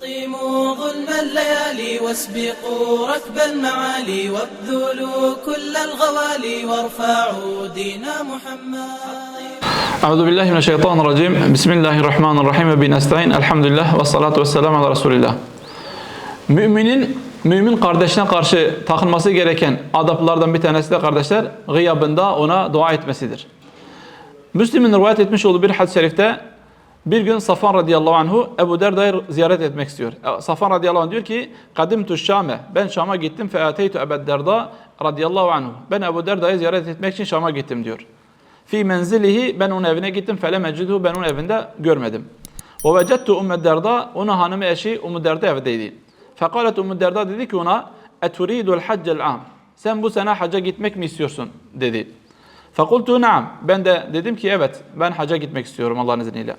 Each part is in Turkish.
حطموا ظلم الليالي واسبقوا ركب المعالي وابذلوا كل الغوالي وارفعوا دين محمد Euzu billahi mineşşeytanirracim. Bismillahirrahmanirrahim ve binesta'in. Elhamdülillah ve salatu vesselam ala Resulillah. Müminin mümin kardeşine karşı takılması gereken adaplardan bir tanesi de kardeşler gıyabında ona dua etmesidir. Müslim'in rivayet etmiş olduğu bir hadis-i şerifte bir gün Safan radıyallahu anhu Ebu Derda'yı ziyaret etmek istiyor. E, Safan radıyallahu anh diyor ki Kadimtu Şam'e ben Şam'a gittim fe ateytu Ebu Derda radıyallahu anhu. Ben Ebu Derda'yı ziyaret etmek için Şam'a gittim diyor. Fi menzilihi ben onun evine gittim fele mecidhu ben onun evinde görmedim. Ve vecettu Ümmü Derda onun hanımı eşi Ümmü Derda evdeydi. Fekalet Ümmü Derda dedi ki ona eturidul haccel am. Sen bu sene hacca gitmek mi istiyorsun dedi. Fekultu naam. Ben de dedim ki evet ben hacca gitmek istiyorum Allah'ın izniyle.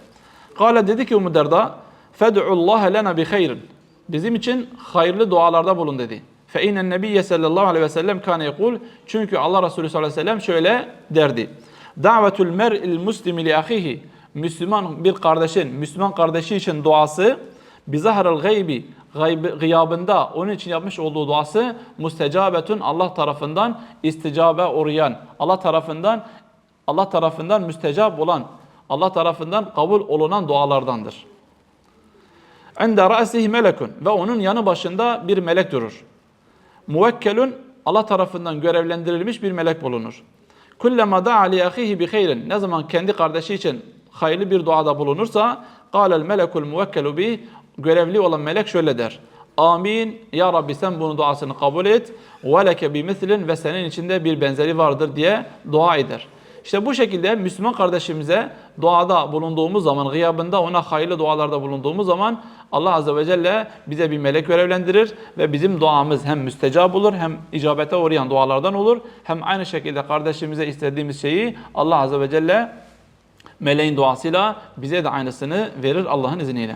Kale dedi ki Ümmü Derda fed'ullaha lena bi hayrin. Bizim için hayırlı dualarda bulun dedi. Fe inen nebiyye sallallahu aleyhi ve sellem kâne yekul. Çünkü Allah Resulü sallallahu aleyhi ve sellem şöyle derdi. Davetul mer'il muslimi li ahihi. Müslüman bir kardeşin, Müslüman kardeşi için duası bizahril gaybi gayb, gıyabında onun için yapmış olduğu duası mustecabetun Allah tarafından isticabe uğrayan, Allah tarafından Allah tarafından müstecab olan, Allah tarafından kabul olunan dualardandır. Ende ra'sihi melekun ve onun yanı başında bir melek durur. Muvekkelun Allah tarafından görevlendirilmiş bir melek bulunur. Kullama da'a li ahihi bi hayrin. Ne zaman kendi kardeşi için hayırlı bir duada bulunursa قال melekul muvekkelu bi görevli olan melek şöyle der. Amin. Ya Rabbi sen bunun duasını kabul et. Ve leke bi mislin ve senin içinde bir benzeri vardır diye dua eder. İşte bu şekilde Müslüman kardeşimize duada bulunduğumuz zaman, gıyabında ona hayırlı dualarda bulunduğumuz zaman Allah Azze ve Celle bize bir melek görevlendirir ve bizim duamız hem müstecab olur hem icabete uğrayan dualardan olur. Hem aynı şekilde kardeşimize istediğimiz şeyi Allah Azze ve Celle meleğin duasıyla bize de aynısını verir Allah'ın izniyle.